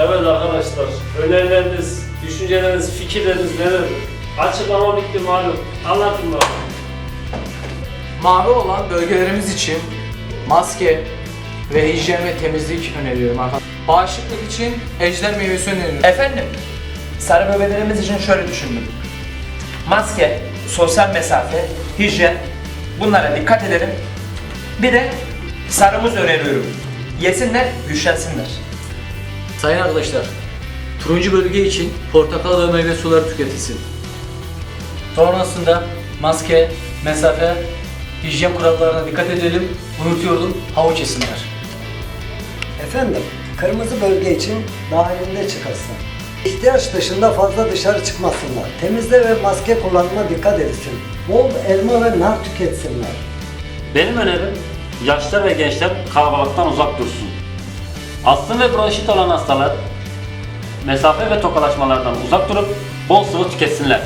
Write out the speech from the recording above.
Evet arkadaşlar, önerileriniz, düşünceleriniz, fikirleriniz neler? Açıklama bitti malum. Anlatın bakalım. Mavi olan bölgelerimiz için maske ve hijyen ve temizlik öneriyorum arkadaşlar. Bağışıklık için ejder meyvesi öneriyorum. Efendim, sarı bebelerimiz için şöyle düşündüm. Maske, sosyal mesafe, hijyen bunlara dikkat edelim. Bir de sarımız öneriyorum. Yesinler, güçlensinler. Sayın arkadaşlar, turuncu bölge için portakal ve meyve suları tüketilsin. Sonrasında maske, mesafe, hijyen kurallarına dikkat edelim. Unutuyordum, havuç yesinler. Efendim, kırmızı bölge için dahilinde çıkasın. İhtiyaç dışında fazla dışarı çıkmasınlar. Temizle ve maske kullanımına dikkat etsin. Bol elma ve nar tüketsinler. Benim önerim yaşlı ve gençler kalabalıktan uzak dursun. Astım ve bronşit olan hastalar mesafe ve tokalaşmalardan uzak durup bol sıvı tüketsinler.